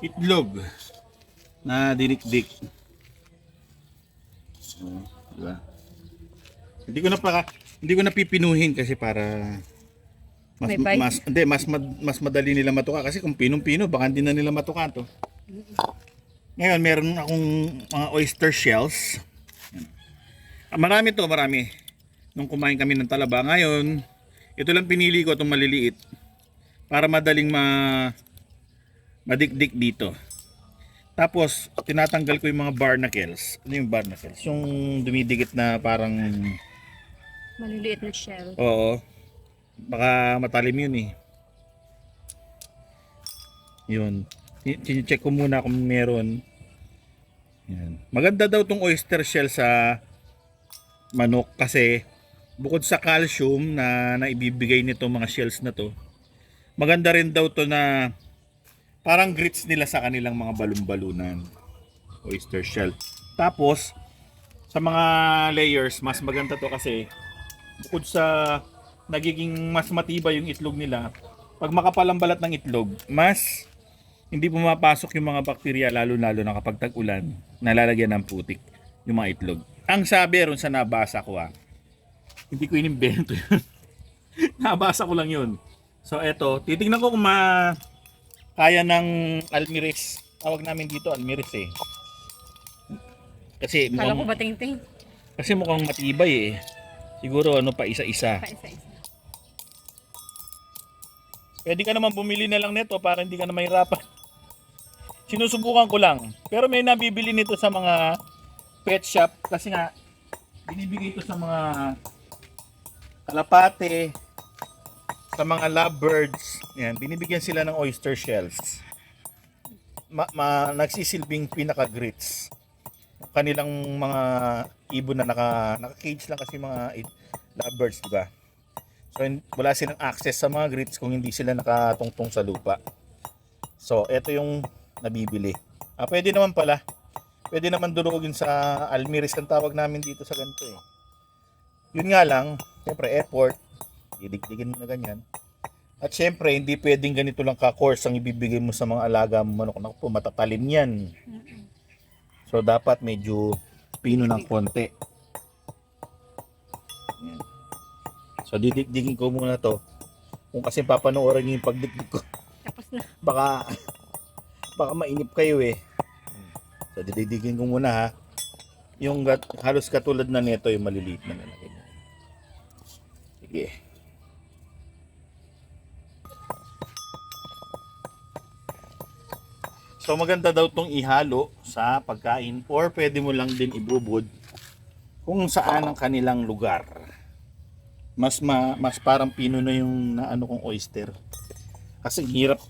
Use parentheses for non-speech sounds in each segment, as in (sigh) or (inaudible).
itlog na dinikdik. Oh, diba? Hindi ko na pa hindi ko na pipinuhin kasi para mas May bite. mas hindi mas mad- mas madali nila matuka kasi kung pinong-pino baka hindi na nila matuka to. Ngayon meron akong mga oyster shells. Ah, Marami to, marami. Nung kumain kami ng talaba ngayon, ito lang pinili ko itong maliliit para madaling ma madikdik dito. Tapos, tinatanggal ko yung mga barnacles. Ano yung barnacles? Yung dumidikit na parang, Maliliit na shell. oo, baka matalim yun eh. Yun. Check ko muna kung meron. Yan. Maganda daw tong oyster shell sa manok kasi bukod sa calcium na naibibigay nito mga shells na to, maganda rin daw to na parang grits nila sa kanilang mga balon-balunan. Oyster shell. Tapos, sa mga layers, mas maganda to kasi bukod sa nagiging mas matibay yung itlog nila, pag makapal ang balat ng itlog, mas hindi pumapasok yung mga bakterya lalo-lalo na kapag tag-ulan, nalalagyan ng putik yung mga itlog. Ang sabi ron sa nabasa ko ah, hindi ko inimbento yun. (laughs) nabasa ko lang yun. So eto, titingnan ko kung ma kaya ng Almiris. Tawag namin dito Almiris eh. Kasi Kala ko mukhang, ba ting-ting? kasi mukhang matibay eh. Siguro ano pa isa-isa. Pa isa-isa. Pwede ka naman bumili na lang nito para hindi ka na mahirapan. Sinusubukan ko lang. Pero may nabibili nito sa mga pet shop kasi nga binibigay ito sa mga kalapate, sa mga lovebirds. Yan, binibigyan sila ng oyster shells. Ma, ma nagsisilbing pinaka-grits. Kanilang mga ibon na naka, naka-cage lang kasi mga lovebirds, di ba? So, wala silang access sa mga grits kung hindi sila nakatungtong sa lupa. So, ito yung nabibili. Ah, pwede naman pala. Pwede naman durugin sa Almiris ang tawag namin dito sa ganito eh. Yun nga lang, siyempre airport, didikdigin mo na ganyan. At siyempre, hindi pwedeng ganito lang ka-course ang ibibigay mo sa mga alaga mo manok. Naku po, matatalim yan. So, dapat medyo pino ng konti. Yan. So, didikdigin ko muna to. Kung kasi papanoorin niyo yung pagdikdig ko, Tapos na. (laughs) baka baka mainip kayo eh. So, didikdigin ko muna ha. Yung halos katulad na nito, yung maliliit na lalaki. Sige. So maganda daw tong ihalo sa pagkain or pwede mo lang din ibubod kung saan ang kanilang lugar. Mas ma, mas parang pino na yung naano kong oyster. Kasi hirap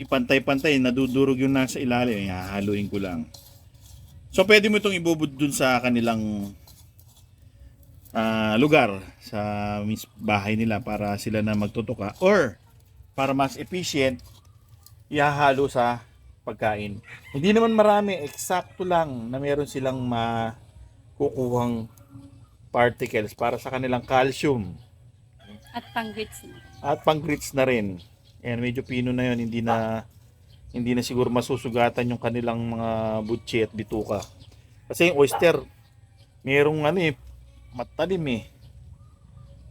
ipantay-pantay, nadudurog yung nasa ilalim, hahaluin ko lang. So pwede mo itong ibubod dun sa kanilang ah, lugar sa bahay nila para sila na magtutuka or para mas efficient ihahalo sa pagkain. Hindi naman marami, eksakto lang na meron silang makukuhang particles para sa kanilang calcium At pang-grits na. at pang grits na rin. Ayan, medyo pino na yun, hindi na hindi na siguro masusugatan yung kanilang mga butchi at bituka. Kasi yung oyster, merong ano eh, matalim eh.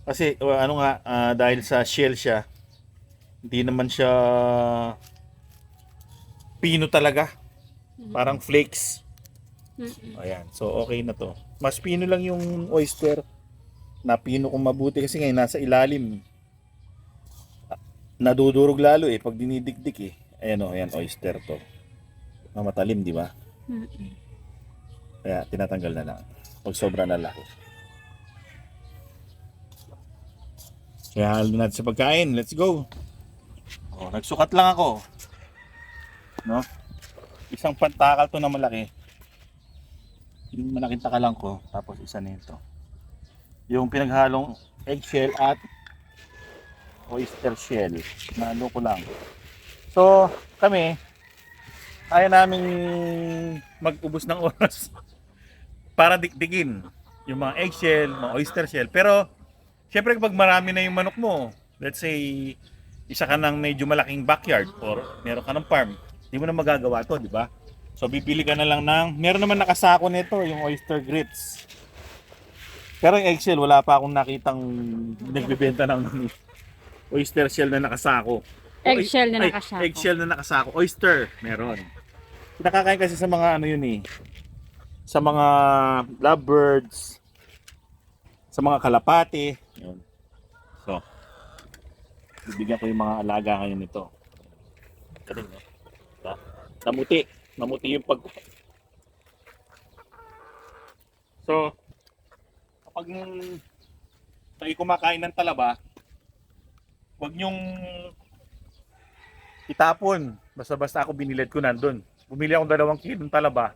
Kasi ano nga, ah, dahil sa shell siya, hindi naman siya pino talaga. Parang flakes. Ayan, so okay na to. Mas pino lang yung oyster. Na pino kung mabuti kasi ngayon nasa ilalim. Nadudurog lalo eh pag dinidikdik eh. Ayan o, ayan oyster to. Na matalim, di ba? Mm-mm. Kaya tinatanggal na lang. Pag sobra na laki. Kaya halo natin sa pagkain. Let's go. Oh, nagsukat lang ako. No? Isang pantakal to na malaki. Yung malaking takalang ko. Tapos isa nito. Yung pinaghalong eggshell at oyster shell. Nalo ko lang. So, kami, ayaw namin mag-ubos ng (laughs) oras para dikdikin yung mga eggshell, mga oyster shell. Pero, syempre kapag marami na yung manok mo, let's say, isa ka ng medyo malaking backyard or meron ka ng farm, Hindi mo na magagawa to, di ba? So bibili ka na lang ng, meron naman nakasako nito, yung oyster grits. Pero yung eggshell, wala pa akong nakitang nagbebenta ng (laughs) oyster shell na nakasako. Eggshell na Ay, nakasako. Eggshell na nakasako. Oyster, meron. Nakakain kasi sa mga ano yun eh. Sa mga lovebirds, sa mga kalapati. Yun. So, bibigyan ko yung mga alaga ngayon nito. Galing, no? Namuti. Namuti yung pag... So, kapag tayo kumakain ng talaba, huwag nyong itapon. Basta-basta ako binilad ko nandun. Bumili ako dalawang kilong talaba.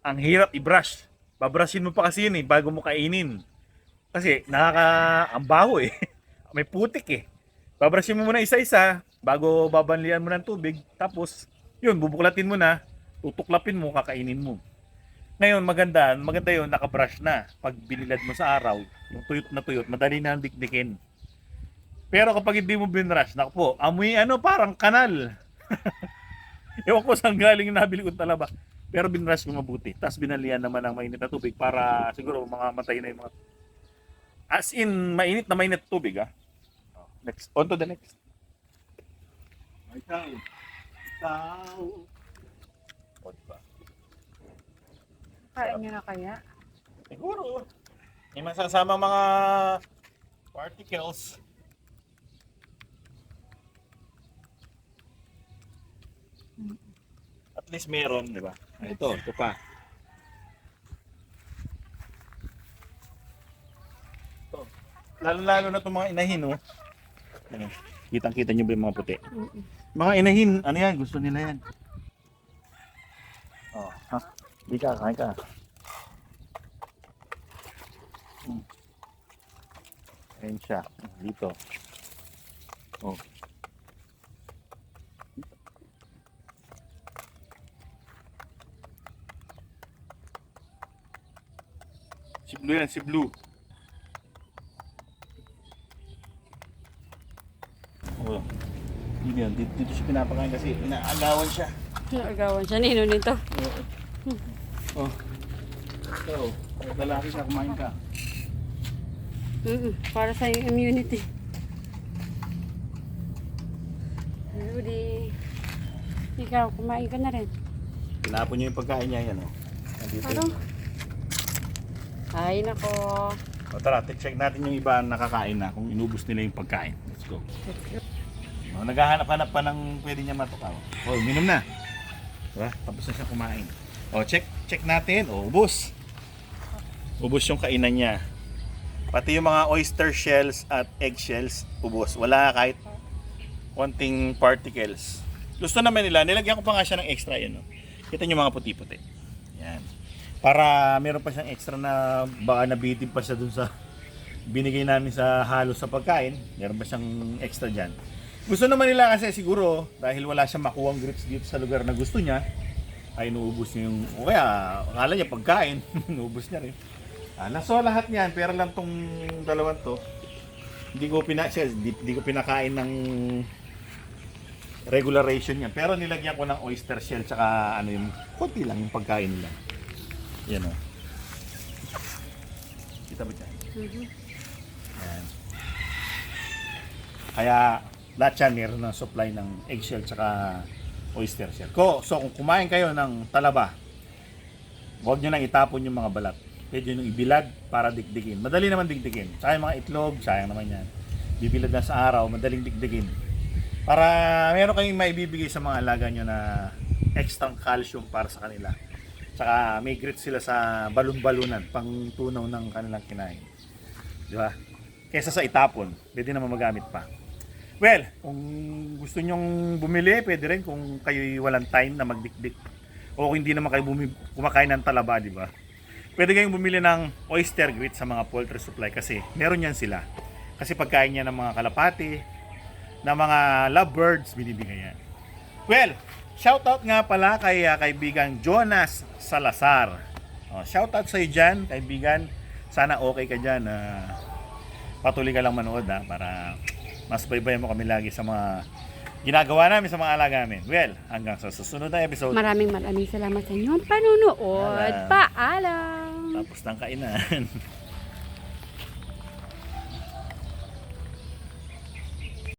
Ang hirap i-brush. Babrushin mo pa kasi yun eh, bago mo kainin. Kasi nakaka... ang baho eh. (laughs) May putik eh. Babrushin mo muna isa-isa bago babanlian mo ng tubig. Tapos, yun, bubuklatin mo na. Tutuklapin mo, kakainin mo. Ngayon, maganda, maganda yun, nakabrush na. Pag binilad mo sa araw, yung tuyot na tuyot, madali na ang dikdikin. Pero kapag hindi mo binrush, naku po, amoy ano, parang kanal. (laughs) Ewan ko saan galing nabili kong talaba. Pero binrush ko mabuti. Tapos binalian naman ng mainit na tubig para siguro mga matay na yung mga... As in, mainit na mainit tubig, ah. Oh, Next, on to the next. Ikaw. Ikaw. O, diba? Kain nyo na kaya? Siguro. May masasama mga particles. At least meron, di ba? Ah, Ito, ito pa. Ito. Lalo-lalo na itong mga inahin, oh. Ayan. Kitang-kita nyo ba yung mga puti? Mm-mm. Mga inahin, ano yan? Gusto nila yan. Oh, ha? Hindi ka, kain ka. Hmm. Ayan siya. Dito. Oh. Si Blue yan, si Blue. Oh. Yun yan, dito, dito siya pinapakain kasi inaagawan siya. Agawan siya nino nito. Oh. So, lalaki ka, kumain ka. Mm-mm. Para sa yung immunity. Rudy. Ikaw, kumain ka na rin. Tinapon niyo yung pagkain niya yan, oh. Nandito Ano? yun. Ay, nako. O tara, check natin yung iba na nakakain na kung inubos nila yung pagkain. Let's go. O, naghahanap-hanap pa ng pwede niya matukaw. O, minom na. Diba? Tapos na siya kumain. O, check, check natin. O, ubos. Ubos yung kainan niya. Pati yung mga oyster shells at egg shells, ubos. Wala kahit konting particles. Gusto naman nila, nilagyan ko pa nga siya ng extra yan. No? Kita niyo mga puti-puti. Yan. Para meron pa siyang extra na baka nabitin pa siya dun sa binigay namin sa halo sa pagkain. Meron pa siyang extra dyan. Gusto naman nila kasi siguro dahil wala siyang makuwang grips dito sa lugar na gusto niya ay inuubos niya yung o kaya akala niya pagkain (laughs) inuubos niya rin. Ah, so lahat niyan pero lang tong dalawang to hindi ko pina siya, hindi, hindi ko pinakain ng regular ration yan. Pero nilagyan ko ng oyster shell tsaka ano yung konti lang yung pagkain nila. Yan o. Kita ba dyan? Mhm. Yan. Kaya lahat yan meron ng supply ng eggshell tsaka oyster shell. Ko, so kung kumain kayo ng talaba, huwag nyo nang itapon yung mga balat. Pwede nyo ibilad para dikdikin. Madali naman dikdikin. Tsaka yung mga itlog, sayang naman yan. Bibilad na sa araw, madaling dikdikin. Para meron kayong maibibigay sa mga alaga nyo na extra calcium para sa kanila. Tsaka may grit sila sa balon-balunan, pang tunaw ng kanilang kinain. Di ba? Kesa sa itapon, pwede naman magamit pa. Well, kung gusto nyong bumili, pwede rin kung kayo'y walang time na magdikdik. O kung hindi naman kayo bumi- kumakain ng talaba, di ba? Pwede kayong bumili ng oyster grit sa mga poultry supply kasi meron yan sila. Kasi pagkain niya ng mga kalapati, ng mga lovebirds, binibigay yan. Well, shoutout nga pala kay ah, kaibigan Jonas Salazar. Oh, shoutout sa iyo dyan, kaibigan. Sana okay ka dyan. ah, patuloy ka lang manood ha, para mas baybayan mo kami lagi sa mga ginagawa namin sa mga alaga namin. Well, hanggang sa susunod na episode. Maraming maraming salamat sa inyong panunood. Paalam. Paalam! Tapos ng kainan. (laughs)